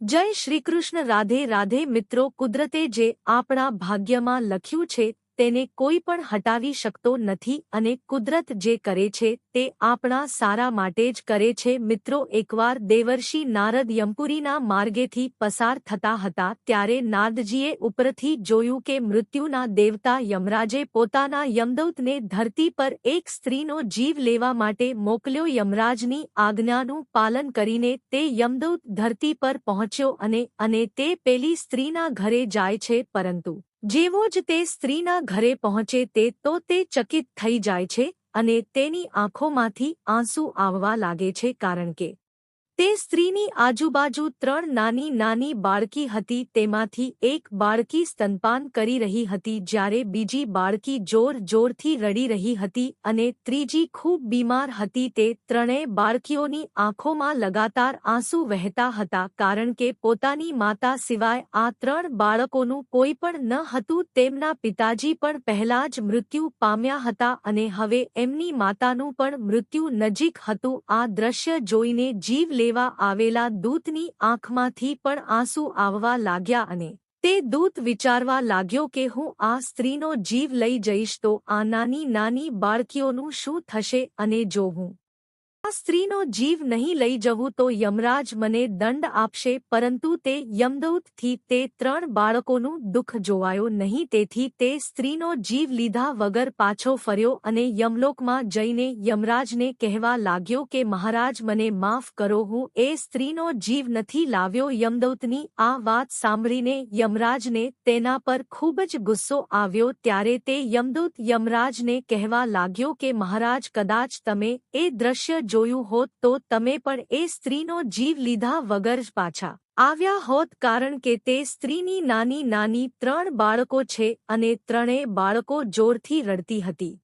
જય શ્રીકૃષ્ણ રાધે રાધે મિત્રો કુદરતે જે આપણા ભાગ્યમાં લખ્યું છે તેને કોઈ પણ હટાવી શકતો નથી અને કુદરત જે કરે છે તે આપણા સારા માટે જ કરે છે. મિત્રો, એકવાર દેવર્ષિ નારદ યમપુરીના માર્ગેથી પસાર થતા હતા ત્યારે નારદજીએ ઉપરથી જોયું કે મૃત્યુના દેવતા યમરાજે પોતાના યમદૌતને ધરતી પર એક સ્ત્રીનો જીવ લેવા માટે મોકલ્યો. યમરાજની આજ્ઞાનું પાલન કરીને તે યમદૌત ધરતી પર પહોંચ્યો અને અને તે પેલી સ્ત્રીના ઘરે જાય છે. પરંતુ જેવો જ તે સ્ત્રીના ઘરે પહોંચે તે તો તે ચકિત થઈ જાય છે અને તેની આંખોમાંથી આંસુ આવવા લાગે છે કારણ કે તે સ્ત્રીની આજુબાજુ ત્રણ નાની નાની બાળકી હતી, તેમાંથી એક બાળકી સ્તનપાન કરી રહી હતી જ્યારે બીજી બાળકી જોર જોરથી રડી રહી હતી અને ત્રીજી ખૂબ બીમાર હતી. તે ત્રણેય બાળકીઓની આંખોમાં લગાતાર આંસુ વહેતા હતા કારણ કે પોતાની માતા સિવાય આ ત્રણ બાળકોનું કોઈ પણ ન હતું. તેમના પિતાજી પણ પહેલા જ મૃત્યુ પામ્યા હતા અને હવે એમની માતાનું પણ મૃત્યુ નજીક હતું. આ દ્રશ્ય જોઈને જીવ લે લેવા આવેલા દૂતની આંખમાંથી પણ આંસુ આવવા લાગ્યા અને તે દૂત વિચારવા લાગ્યો કે હું આ સ્ત્રીનો જીવ લઈ જઈશ તો આ નાની નાની બાળકીઓનું શું થશે અને જો હું આ સ્ત્રીનો જીવ નહીં લઈ જવું તો યમરાજ મને દંડ આપશે, પરંતુ તે યમદૌતથી તે ત્રણ બાળકોનું દુઃખ જોવાયો નહીં, તેથી તે સ્ત્રીનો જીવ લીધા વગર પાછો ફર્યો અને યમલોકમાં જઈને યમરાજને કહેવા લાગ્યો કે, મહારાજ, મને માફ કરો, હું એ સ્ત્રીનો જીવ નથી લાવ્યો. યમદૌતની આ વાત સાંભળીને યમરાજને તેના પર ખૂબ જ ગુસ્સો આવ્યો, ત્યારે તે યમદૂત યમરાજને કહેવા લાગ્યો કે, મહારાજ, કદાચ તમે એ દ્રશ્ય જોયું હોત તો તમે પણ એ સ્ત્રીનો જીવ લીધા વગર જ પાછા આવ્યા હોત કારણ કે તે સ્ત્રીની નાની નાની ત્રણ બાળકો છે અને ત્રણેય બાળકો જોરથી રડતી હતી.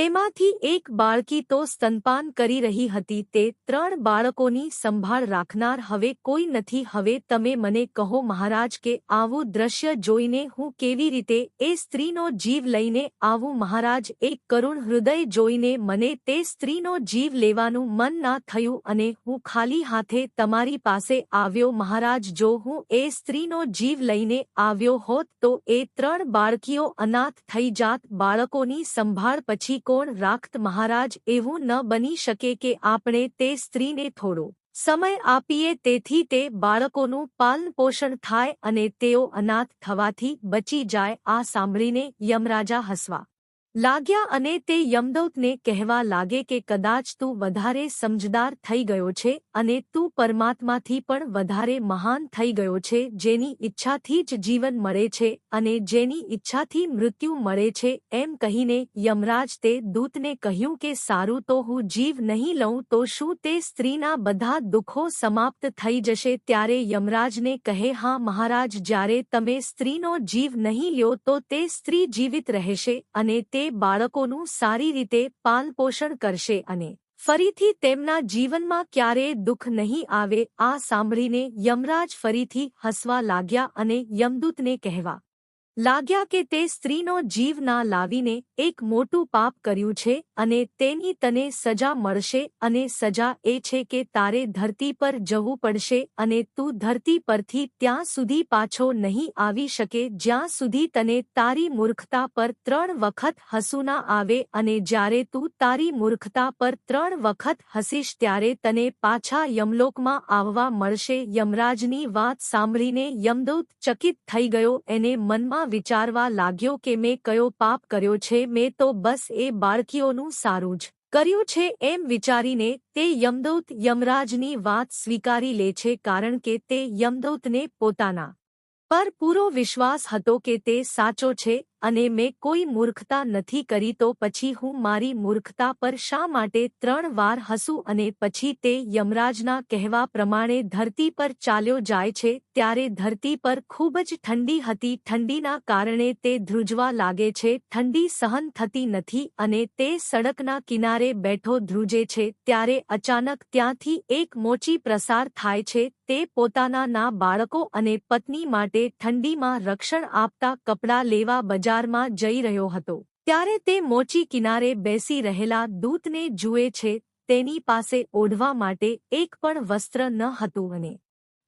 તેમાંથી એક બાળકી તો સ્તનપાન કરી રહી હતી, તે ત્રણ બાળકોની સંભાળ રાખનાર હવે કોઈ નથી. હવે તમે મને કહો મહારાજ કે આવું દ્રશ્ય જોઈને હું કેવી રીતે એ સ્ત્રીનો જીવ લઈને આવું? મહારાજ, એક કરુણ હૃદય જોઈને મને તે સ્ત્રીનો જીવ લેવાનું મન ના થયું અને હું ખાલી હાથે તમારી પાસે આવ્યો. મહારાજ, જો હું એ સ્ત્રીનો જીવ લઈને આવ્યો હોત તો એ ત્રણ બાળકીઓ અનાથ થઈ જાત. બાળકોની સંભાળ પછી કોણ રાખત મહારાજ એવું ન બની શકે કે આપણે તે સ્ત્રીને થોડો સમય આપીએ તેથી તે બાળકોનું પાલન પોષણ થાય અને તેઓ અનાથ થવાથી બચી જાય આ સાંભળીને યમરાજા હસવા લાગ્યા અને તે યમદૌતને કહેવા લાગે કે કદાચ તું વધારે સમજદાર થઈ ગયો છે અને તું પરમાત્માથી પણ વધારે મહાન થઈ ગયો છે, જેની ઈચ્છાથી જ જીવન મળે છે અને જેની ઈચ્છાથી મૃત્યુ મળે છે, એમ કહીને યમરાજ તે દૂતને કહ્યું કે સારું તો હું જીવ નહીં લઉં તો શું તે સ્ત્રીના બધા દુઃખો સમાપ્ત થઈ જશે? ત્યારે યમરાજને કહે, હા મહારાજ, જ્યારે તમે સ્ત્રીનો જીવ નહીં લ્યો તો તે સ્ત્રી જીવિત રહેશે અને તે તે બાળકોનું સારી રીતે પાલપોષણ કરશે અને ફરીથી તેમના જીવનમાં ક્યારેય દુઃખ નહીં આવે આ સાંભળીને યમરાજ ફરીથી હસવા લાગ્યા અને યમદૂતને કહેવા લાગ્યા કે તે સ્ત્રીનો જીવ ના લાવીને એક મોટું પાપ કર્યું છે અને તેની તને સજા મળશે અને સજા એ છે કે તારે ધરતી પર જવું પડશે અને તું ધરતી પરથી ત્યાં સુધી પાછો નહીં આવી શકે, જ્યાં સુધી તને તારી મૂર્ખતા પર ત્રણ વખત હસુના આવે અને જ્યારે તું તારી મૂર્ખતા પર ત્રણ વખત હસીશ ત્યારે તને પાછા યમલોકમાં આવવા મળશે. યમરાજની વાત સાંભળીને યમદૂત ચકિત થઈ ગયો, એને મનમાં વિચારવા લાગ્યો કે મેં કયો પાપ કર્યો છે, મેં તો બસ એ બાળકીઓનું સારું જ કર્યું છે એમ વિચારીને તે યમદૌત યમરાજની વાત સ્વીકારી લે છે કારણ કે તે યમદૌતને પોતાના પર પૂરો વિશ્વાસ હતો કે તે સાચો છે અને મેં કોઈ મૂર્ખતા નથી કરી તો પછી હું મારી મૂર્ખતા પર શા માટે ત્રણ વાર હસું અને પછી તે યમરાજના કહેવા પ્રમાણે ધરતી પર ચાલ્યો જાય છે, ત્યારે ધરતી પર ખૂબ જ ઠંડી હતી, ઠંડીના કારણે તે ધ્રુજવા લાગે છે, ઠંડી સહન થતી નથી અને તે સડકના કિનારે બેઠો ધ્રુજે છે, ત્યારે અચાનક ત્યાંથી એક મોચી પ્રસાર થાય છે, તે પોતાના બાળકો અને પત્ની માટે ઠંડીમાં રક્ષણ આપતા કપડાં લેવા બજારમાં જઈ રહ્યો હતો. ત્યારે તે મોચી કિનારે બેસી રહેલા દૂતને જુએ છે, તેની પાસે ઓઢવા માટે એક પણ વસ્ત્ર ન હતું અને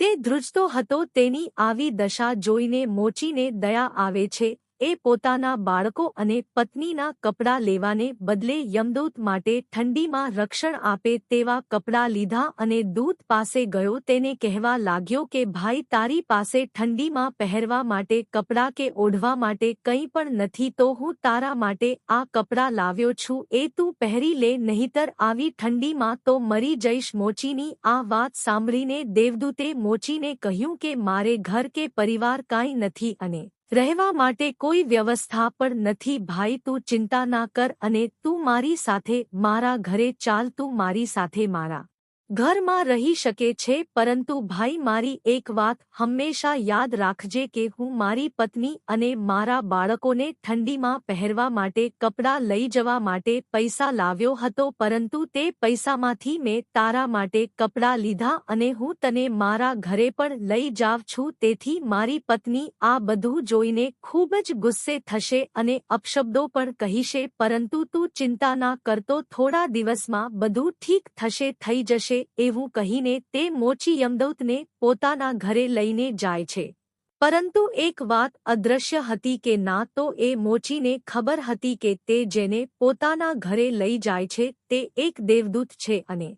તે ધ્રુજતો હતો તેની આવી દશા જોઈને મોચીને દયા આવે છે એ પોતાના બાળકો અને પત્નીના કપડાં લેવાને બદલે યમદૂત માટે ઠંડીમાં રક્ષણ આપે તેવા કપડાં લીધા અને દૂત પાસે ગયો તેને કહેવા લાગ્યો કે, ભાઈ, તારી પાસે ઠંડીમાં પહેરવા માટે કપડાં કે ઓઢવા માટે કંઈ પણ નથી, તો હું તારા માટે આ કપડાં લાવ્યો છું. એ તું પહેરી લે, નહીતર આવી ઠંડીમાં તો મરી જઈશ. મોચીની આ વાત સાંભળીને દેવદૂતે મોચીને કહ્યું કે, મારે ઘર કે પરિવાર કાંઈ નથી. અને રહેવા માટે કોઈ વ્યવસ્થા પણ નથી. ભાઈ, તું ચિંતા ના કર અને તું મારી સાથે, મારા ઘરે ચાલ, તું મારી સાથે મારા ઘરમાં રહી શકે છે, પરંતુ ભાઈ મારી એક વાત હંમેશા યાદ રાખજે કે હું મારી પત્ની અને મારા બાળકોને ઠંડીમાં પહેરવા માટે કપડાં લઈ જવા માટે પૈસા લાવ્યો હતો, પરંતુ તે પૈસામાંથી મેં તારા માટે કપડાં લીધા અને હું તને મારા ઘરે પણ લઈ જાઉં છું, તેથી મારી પત્ની આ બધું જોઈને ખૂબ જ ગુસ્સે થશે અને અપશબ્દો પણ કહીશે, પરંતુ તું ચિંતા ના કરતો, થોડા દિવસમાં બધું ઠીક થશે, થઈ જશે. એવું કહીને તે મોચી યમદૌતને પોતાના ઘરે લઈને જાય છે. પરંતુ એક વાત અદ્રશ્ય હતી કે ના તો એ મોચીને ખબર હતી કે તે જેને પોતાના ઘરે લઈ જાય છે તે એક દેવદૂત છે અને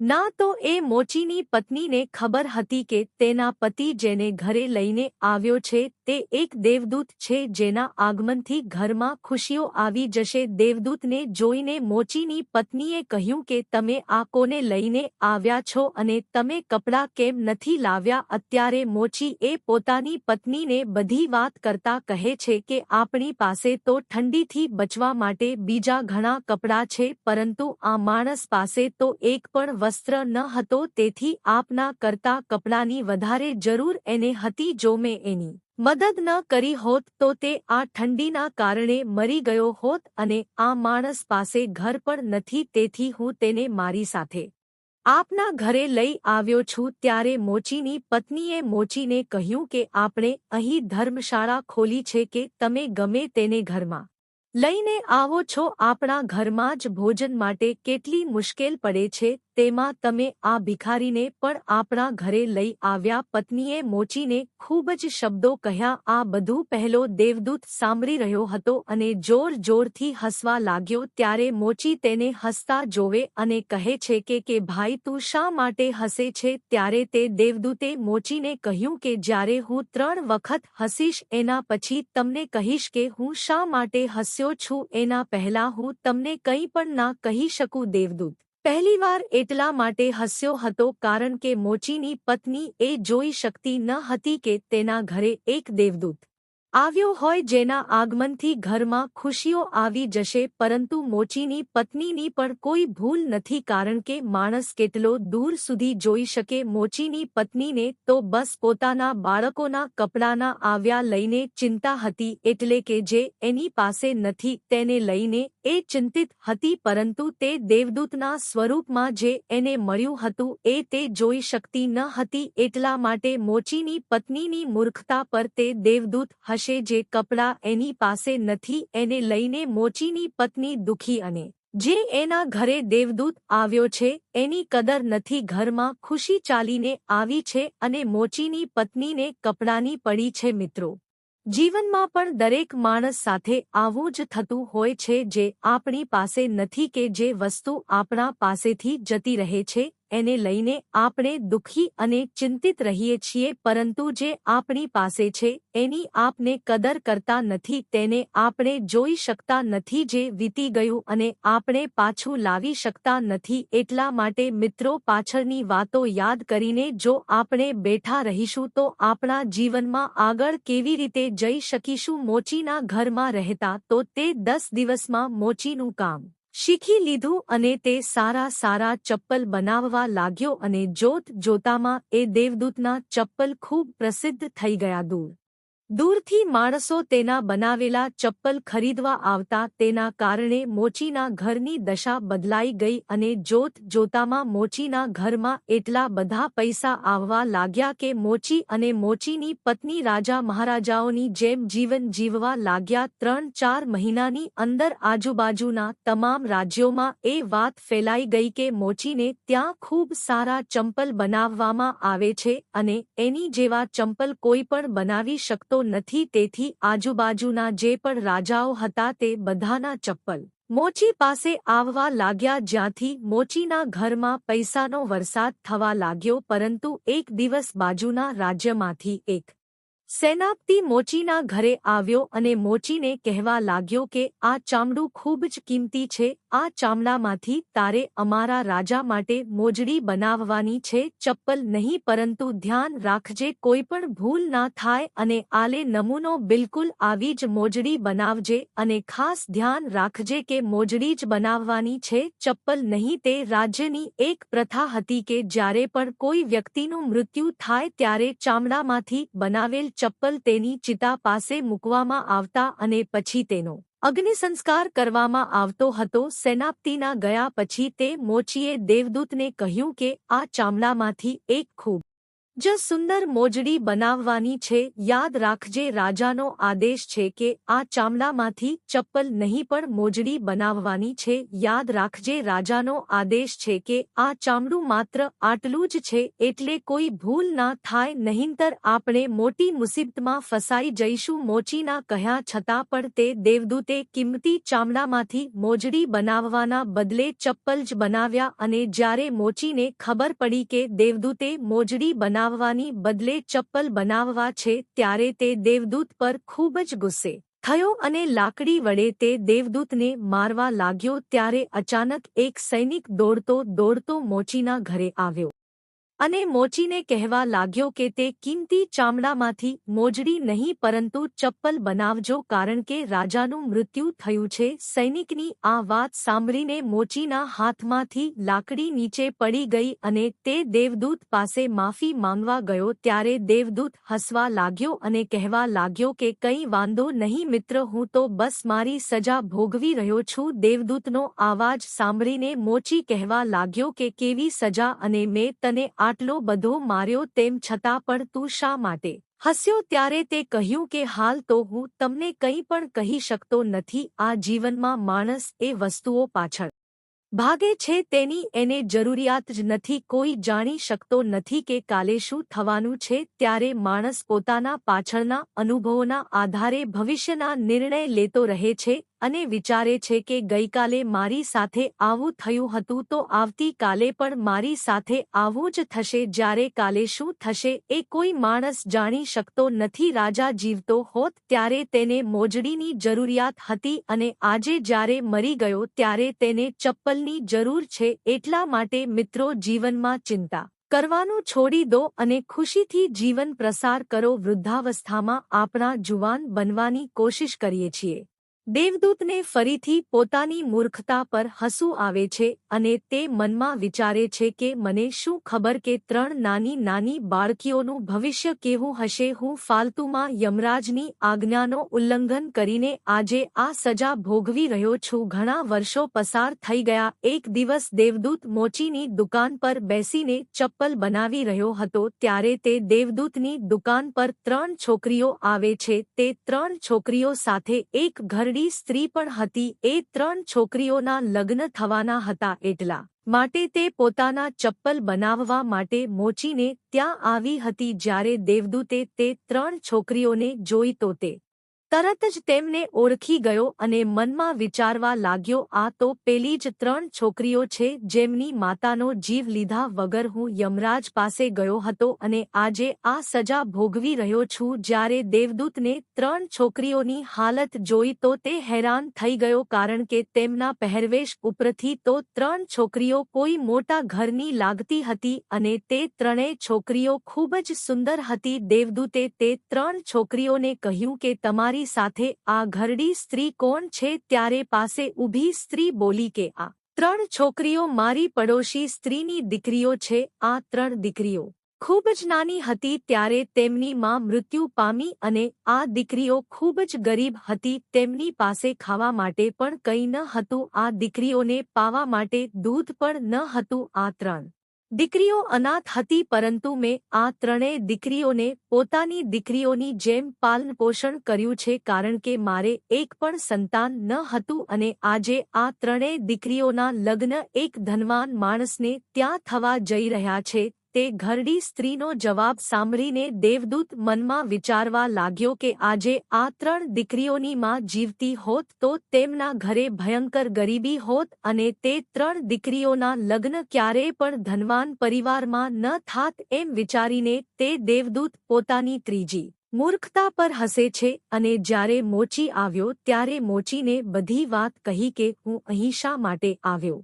ના તો એ મોચીની પત્નીને ખબર હતી કે તેના પતિ જેને ઘરે લઈને આવ્યો છે તે એક દેવદૂત છે જેના આગમનથી ઘરમાં ખુશીઓ આવી જશે. દેવદૂતને જોઈને મોચીની પત્નીએ કહ્યું કે, તમે આ કોને લઈને આવ્યા છો અને તમે કપડાં કેમ નથી લાવ્યા? અત્યારે મોચી એ પોતાની પત્નીને બધી વાત કરતા કહે છે કે, આપણી પાસે તો ઠંડીથી બચવા માટે બીજા ઘણા કપડાં છે, પરંતુ આ માણસ પાસે તો એક પણ વસ્ત્ર ન હતો, તેથી આપના કરતા કપડાની વધારે જરૂર એને હતી જો મેં એની મદદ ન કરી હોત તો તે આ ઠંડીના કારણે મરી ગયો હોત અને આ માણસ પાસે ઘર પણ નથી, તેથી હું તેને મારી સાથે આપના ઘરે લઈ આવ્યો છું. ત્યારે મોચીની પત્નીએ મોચીને કહ્યું કે, આપણે અહીં ધર્મશાળા ખોલી છે કે તમે ગમે તેને ઘરમાં લઈને આવો છો આપણા ઘરમાં જ ભોજન માટે કેટલી મુશ્કેલ પડે છે તેમાં તમે આ ભિખારીને પણ આપણા ઘરે લઈ આવ્યા. પત્નીએ મોચીને ખૂબ જ શબ્દો કહ્યા. આ બધું પહેલો દેવદૂત સાંભળી રહ્યો હતો અને જોર જોરથી હસવા લાગ્યો. ત્યારે મોચી તેને હસતા જોવે અને કહે છે કે કે ભાઈ તું શા માટે હસે છે? ત્યારે તે દેવદૂતે મોચીને કહ્યું કે, જ્યારે હું ત્રણ વખત હસીશ એના પછી તમને કહીશ કે હું શા માટે હસ્યો છું, એના પહેલા હું તમને કંઈ પણ ના કહી શકું, દેવદૂત. પહેલીવાર એટલા માટે હસ્યો હતો કારણ કે મોચીની પત્ની એ જોઈ શકતી ન હતી કે તેના ઘરે એક દેવદૂત આવ્યો હોય જેના આગમનથી ઘરમાં ખુશીઓ આવી જશે પરંતુ મોચીની પત્નીની પણ કોઈ ભૂલ નથી કારણ કે માણસ કેટલો દૂર સુધી જોઈ શકે મોચીની પત્નીને તો બસ પોતાના બાળકોના કપડાના આવ્યા લઈને ચિંતા હતી એટલે કે જે એની પાસે નથી તેને લઈને એ ચિંતિત હતી પરંતુ તે દેવદૂતના સ્વરૂપમાં જે એને મળ્યું હતું એ તે જોઈ શકતી ન હતી એટલા માટે મોચીની પત્નીની મૂર્ખતા પર તે દેવદૂત હશે હશે જે કપડાં એની પાસે નથી, એને લઈને મોચીની પત્ની દુખી અને જે એના ઘરે દેવદૂત આવ્યો છે, એની કદર નથી, ઘરમાં ખુશી ચાલીને આવી છે અને મોચીની પત્નીને કપડાની પડી છે મિત્રો. જીવનમાં પણ દરેક માણસ સાથે આવું જ થતું હોય છે જે આપણી પાસે નથી કે જે વસ્તુ આપણા પાસેથી જતી રહે છે એને લઈને આપણે દુઃખી અને ચિંતિત રહીએ છીએ, પરંતુ જે આપણી પાસે છે, એની આપને કદર કરતા નથી, તેને આપણે જોઈ શકતા નથી જે વીતી ગયું અને આપણે પાછું લાવી શકતા નથી. એટલા માટે મિત્રો, પાછળની વાતો યાદ કરીને જો આપણે બેઠા રહીશું તો આપણા જીવનમાં આગળ કેવી રીતે જઈ શકીશું? મોચીના ઘરમાં રહેતા તો તે દસ દિવસમાં મોચીનું કામ શીખી લીધું અને તે સારા સારા ચપ્પલ બનાવવા લાગ્યો અને જોત જોતામાં એ દેવદૂતના ચપ્પલ ખૂબ પ્રસિદ્ધ થઈ ગયા દૂર. દૂરથી માણસો તેના બનાવેલા ચપ્પલ ખરીદવા આવતા તેના કારણે મોચીના ઘરની દશા બદલાઈ ગઈ અને જોત જોતામાં મોચીના ઘરમાં એટલા બધા પૈસા આવવા લાગ્યા કે મોચી અને મોચીની પત્ની રાજા મહારાજાઓની જેમ જીવન જીવવા લાગ્યા ત્રણ ચાર મહિનાની અંદર આજુબાજુના તમામ રાજ્યોમાં એ વાત ફેલાઈ ગઈ કે મોચીને ત્યાં ખૂબ સારા ચંપલ બનાવવામાં આવે છે અને એની જેવા ચંપલ કોઈ પણ બનાવી શકતો નથી, તેથી આજુબાજુના જે પણ રાજાઓ હતા તે બધાના ચપ્પલ મોચી પાસે આવવા લાગ્યા, જ્યાંથી મોચીના ઘરમાં પૈસાનો વરસાદ થવા લાગ્યો, પરંતુ એક દિવસ બાજુના રાજ્યમાંથી એક સેનાપતિ મોચીના ઘરે આવ્યો અને મોચીને કહેવા લાગ્યો કે, આ ચામડું ખૂબ જ કિંમતી છે, આ ચામડામાંથી તારે અમારા રાજા માટે મોજડી બનાવવાની છે, ચપ્પલ નહીં, પરંતુ ધ્યાન રાખજે, કોઈ પણ ભૂલ ના થાય અને આલે નમૂનો બિલકુલ આવી જ મોજડી બનાવજે અને ખાસ ધ્યાન રાખજે કે મોજડી જ બનાવવાની છે, ચપ્પલ નહીં. તે રાજ્યની એક પ્રથા હતી કે જ્યારે પણ કોઈ વ્યક્તિનું મૃત્યુ થાય ત્યારે ચામડામાંથી બનાવેલ ચપ્પલ તેની ચિતા પાસે મૂકવામાં આવતા અને પછી તેનો અગ્નિસંસ્કાર કરવામાં આવતો હતો. સેનાપ્તિના ગયા પછી તે મોચીએ દેવદૂતને કહ્યું કે આ ચામડામાંથી એક ખૂબ જ સુંદર મોજડી બનાવવાની છે, યાદ રાખજે રાજાનો આદેશ છે કે આ ચામડામાંથી ચપ્પલ નહીં પણ મોજડી બનાવવાની છે. યાદ રાખજે રાજાનો આદેશ છે કે આ ચામડું માત્ર આટલું જ છે એટલે કોઈ ભૂલ ના થાય, નહીંતર આપણે મોટી મુસીબતમાં ફસાઈ જઈશું. મોચીના કહ્યા છતાં પણ તે દેવદૂતે કિંમતી ચામડામાંથી મોજડી બનાવવાના બદલે ચપ્પલ જ બનાવ્યા અને જ્યારે મોચીને ખબર પડી કે દેવદૂતે મોજડી બનાવ બનાવવાની બદલે ચપ્પલ બનાવવા છે ત્યારે તે દેવદૂત પર ખૂબ જ ગુસ્સે થયો અને લાકડી વડે તે દેવદૂતને મારવા લાગ્યો ત્યારે અચાનક એક સૈનિક દોડતો દોડતો મોચીના ઘરે આવ્યો. અને મોચીને કહેવા લાગ્યો કે તે કિંમતી ચામડામાંથી મોજડી નહીં પરંતુ ચપ્પલ બનાવજો કારણ કે રાજાનું મૃત્યુ થયું છે. સૈનિકની આ વાત સાંભળીને મોચીના હાથમાંથી લાકડી નીચે પડી ગઈ અને તે દેવદૂત પાસે માફી માંગવા ગયો ત્યારે દેવદૂત હસવા લાગ્યો અને કહેવા લાગ્યો કે કંઈ વાંધો નહીં મિત્ર, હું તો બસ મારી સજા ભોગવી રહ્યો છું. દેવદૂતનો આવાજ સાંભળીને મોચી કહેવા લાગ્યો કે કેવી સજા અને મેં તને આ આટલો બધો માર્યો તેમ છતાં પણ તું શા માટે? હસ્યો ત્યારે તે કહ્યું કે, હાલ તો હું તમને કંઈ પણ કહી શકતો નથી. આ જીવનમાં માણસ એ વસ્તુઓ પાછળ ભાગે છે. તેની એને જરૂરિયાત જ નથી. કોઈ જાણી શકતો નથી કે કાલે શું થવાનું છે. ત્યારે માણસ પોતાના પાછળના અનુભવોના આધારે ભવિષ્યના નિર્ણય લેતો રહે છે. અને વિચારે છે કે ગઈકાલે મારી સાથે આવું થયું હતું તો આવતીકાલે પણ મારી સાથે આવું જ થશે જ્યારે કાલે શું થશે એ કોઈ માણસ જાણી શકતો નથી. રાજા જીવતો હોત ત્યારે તેને મોજડીની જરૂરિયાત હતી અને આજે જ્યારે મરી ગયો ત્યારે તેને ચપ્પલની જરૂર છે એટલા માટે મિત્રો જીવનમાં ચિંતા કરવાનું છોડી દો અને ખુશીથી જીવન પ્રસાર કરો. વૃદ્ધાવસ્થામાં આપણા જુવાન બનવાની કોશિશ કરીએ છીએ. દેવદૂતને ફરીથી પોતાની મૂર્ખતા પર હસવું આવે છે અને તે મનમાં વિચારે છે કે મને શું ખબર કે ત્રણ નાની નાની બાળકીઓનું ભવિષ્ય કેવું હશે? હું ફાલતુમાં યમરાજની આજ્ઞાનો ઉલ્લંઘન કરીને આજે આ સજા ભોગવી રહ્યો છું. ઘણા વર્ષો પસાર થઈ ગયા. એક દિવસ દેવદૂત મોચીની દુકાન પર બેસીને ચપ્પલ બનાવી રહ્યો હતો. ત્યારે તે દેવદૂતની દુકાન પર ત્રણ છોકરીઓ આવે છે. તે ત્રણ છોકરીઓ સાથે એક ઘર ઘરડી સ્ત્રી પણ હતી. એ ત્રણ છોકરીઓના લગ્ન થવાના હતા એટલા માટે તે પોતાના ચપ્પલ બનાવવા માટે મોચીને ત્યાં આવી હતી જ્યારે દેવદૂતે તે ત્રણ છોકરીઓને જોઈ તો તે તરત જ તેમને ઓળખી ગયો અને મનમાં વિચારવા લાગ્યો, આ તો પેલી જ ત્રણ છોકરીઓ છે જેમની માતાનો જીવ લીધા વગર હું યમરાજ પાસે ગયો હતો અને આજે આ સજા ભોગવી રહ્યો છું. જ્યારે દેવદૂતને ત્રણ છોકરીઓની હાલત જોઈ તો તે હેરાન થઈ ગયો કારણ કે તેમના પહેરવેશ ઉપરથી તો ત્રણ છોકરીઓ કોઈ મોટા ઘરની લાગતી હતી અને તે ત્રણેય છોકરીઓ ખૂબ જ સુંદર હતી. દેવદૂતે તે ત્રણ છોકરીઓને કહ્યું કે તમારી તમારી સાથે, આ ઘરડી સ્ત્રી કોણ છે ત્યારે પાસે ઊભી સ્ત્રી બોલી કે, આ ત્રણ છોકરીઓ મારી પડોશી સ્ત્રીની દીકરીઓ છે, આ ત્રણ દીકરીઓ ખૂબ જ નાની હતી ત્યારે તેમની માં મૃત્યુ પામી અને આ દીકરીઓ ખૂબ જ ગરીબ હતી, તેમની પાસે ખાવા માટે પણ કંઈ ન હતું, આ દીકરીઓને પાવા માટે દૂધ પણ ન હતું, આ ત્રણ દીકરીઓ અનાથ હતી પરંતુ મેં આ ત્રણેય દીકરીઓને પોતાની દીકરીઓની જેમ પાલનપોષણ કર્યું છે કારણ કે મારે એક પણ સંતાન ન હતું અને આજે આ ત્રણેય દીકરીઓના લગ્ન એક ધનવાન માણસને ત્યાં થવા જઈ રહ્યા છે તે ઘરડી સ્ત્રીનો જવાબ સાંભળીને દેવદૂત મનમાં વિચારવા લાગ્યો કે આજે આ ત્રણ દીકરીઓની માં જીવતી હોત તો તેમના ઘરે ભયંકર ગરીબી હોત અને તે ત્રણ દીકરીઓના લગ્ન ક્યારેય પણ ધનવાન પરિવારમાં ન થાત એમ વિચારીને તે દેવદૂત પોતાની ત્રીજી મૂર્ખતા પર હસે છે અને જ્યારે મોચી આવ્યો ત્યારે મોચીને બધી વાત કહી કે હું અહીં શા માટે આવ્યો?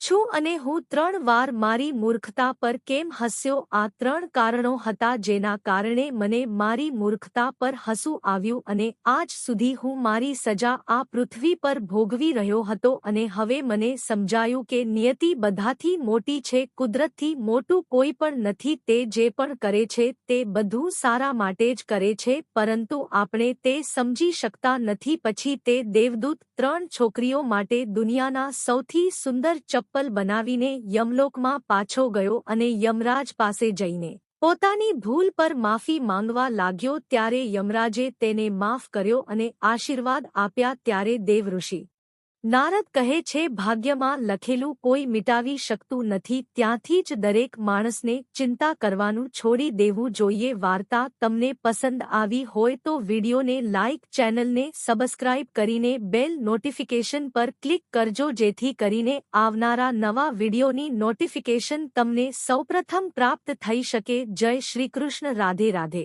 છું અને હું ત્રણ વાર મારી મૂર્ખતા પર કેમ હસ્યો? આ ત્રણ કારણો હતા જેના કારણે મને મારી મૂર્ખતા પર હસવું આવ્યું અને આજ સુધી હું મારી સજા આ પૃથ્વી પર ભોગવી રહ્યો હતો અને હવે મને સમજાયું કે નિયતિ બધાથી મોટી છે, કુદરતથી મોટું કોઈ પણ નથી, તે જે પણ કરે છે તે બધું સારા માટે જ કરે છે, પરંતુ આપણે તે સમજી શકતા નથી. પછી તે દેવદૂત ત્રણ છોકરીઓ માટે દુનિયાના સૌથી સુંદર ચપ્પલ ચપ્પલ બનાવીને યમલોકમાં પાછો ગયો અને યમરાજ પાસે જઈને પોતાની ભૂલ પર માફી માંગવા લાગ્યો ત્યારે યમરાજે તેને માફ કર્યો અને આશીર્વાદ આપ્યા ત્યારે દેવઋષિ નારદ કહે છે, ભાગ્યમાં લખેલું કોઈ મિટાવી શકતું નથી, ત્યાંથી જ દરેક માણસને ચિંતા કરવાનું છોડી દેવું જોઈએ. વાર્તા તમને પસંદ આવી હોય તો વિડીયોને લાઇક ચેનલને સબસ્ક્રાઇબ કરીને બેલ નોટિફિકેશન પર ક્લિક કરજો, જેથી કરીને આવનારા નવા વિડીયોની નોટિફિકેશન તમને સૌપ્રથમ પ્રાપ્ત થઈ શકે. જય શ્રીકૃષ્ણ રાધે રાધે.